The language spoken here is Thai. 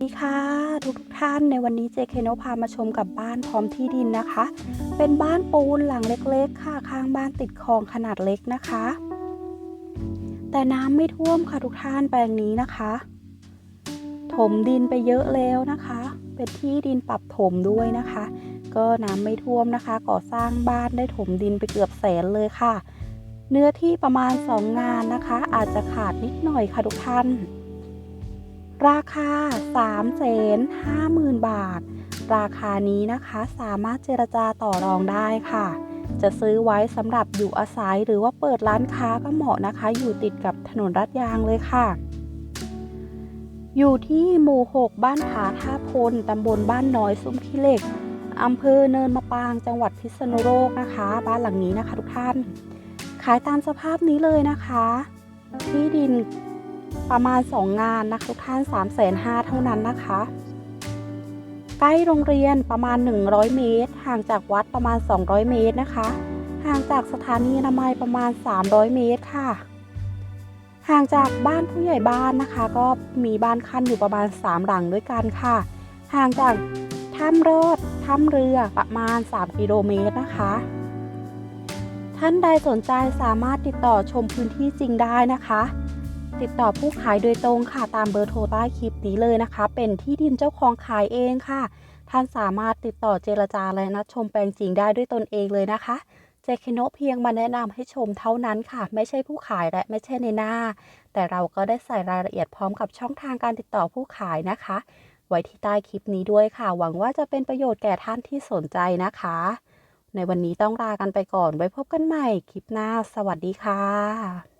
สวัสดีค่ะทุกทุกท่านในวันนี้เจเคโนพามาชมกับบ้านพร้อมที่ดินนะคะ เป็นบ้านปูนหลังเล็กๆ ค่ะข้างบ้านติดคลองขนาดเล็กนะคะ แต่น้ำไม่ท่วมค่ะทุกท่านแปลงนี้นะคะ ถมดินไปเยอะแล้วนะคะ เป็นที่ดินปรับถมด้วยนะคะ ก็น้ำไม่ท่วมนะคะ ก่อสร้างบ้านได้ถมดินไปเกือบแสนเลยค่ะ เนื้อที่ประมาณ 2 งานนะคะ อาจจะขาดนิดหน่อยค่ะทุกท่าน ราคา 3 5 0 0 0 0 บาท ราคานี้นะคะสามารถเจรจาต่อรองได้ค่ะ จะซื้อไว้สำหรับอยู่อาศัยหรือว่าเปิดร้านค้าก็เหมาะนะคะ อยู่ติดกับถนนรัดยางเลยค่ะ อยู่ที่หมู่ 6 บ้านผาท่าพลตำบลบ้านน้อยซุ้มขี้เหล็กอำเภอเนินมะปรางจังหวัดพิษณุโลกนะคะ บ้านหลังนี้นะคะทุกท่าน ขายตามสภาพนี้เลยนะคะ ที่ดิน ประมาณ 2 งานนะคะทุกท่าน3 5 0 0 0เท่านั้นนะคะ ใกล้โรงเรียนประมาณ 100 เมตร ห่างจากวัดประมาณ 200 เมตรนะคะ ห่างจากสถานีอนามัยประมาณ 300 เมตรค่ะ ห่างจากบ้านผู้ใหญ่บ้านนะคะ ก็มีบ้านขั้นอยู่ประมาณ 3 หลังด้วยกันค่ะ ห่างจากถ้ำรอดถ้ำเรือประมาณ 3 กิโลเมตรนะคะท่านใดสนใจสามารถติดต่อชมพื้นที่จริงได้นะคะ ติดต่อผู้ขายโดยตรงค่ะตามเบอร์โทรใต้คลิปนี้เลยนะคะ เป็นที่ดินเจ้าของขายเองค่ะ ท่านสามารถติดต่อเจรจาและนัดชมแปลงจริงได้ด้วยตนเองเลยนะคะเจคโนเพียงมาแนะนำให้ชมเท่านั้นค่ะ ไม่ใช่ผู้ขายและไม่ใช่ในหน้า แต่เราก็ได้ใส่รายละเอียดพร้อมกับช่องทางการติดต่อผู้ขายนะคะ ไว้ที่ใต้คลิปนี้ด้วยค่ะ หวังว่าจะเป็นประโยชน์แก่ท่านที่สนใจนะคะ ในวันนี้ต้องลากันไปก่อนไว้พบกันใหม่คลิปหน้า สวัสดีค่ะ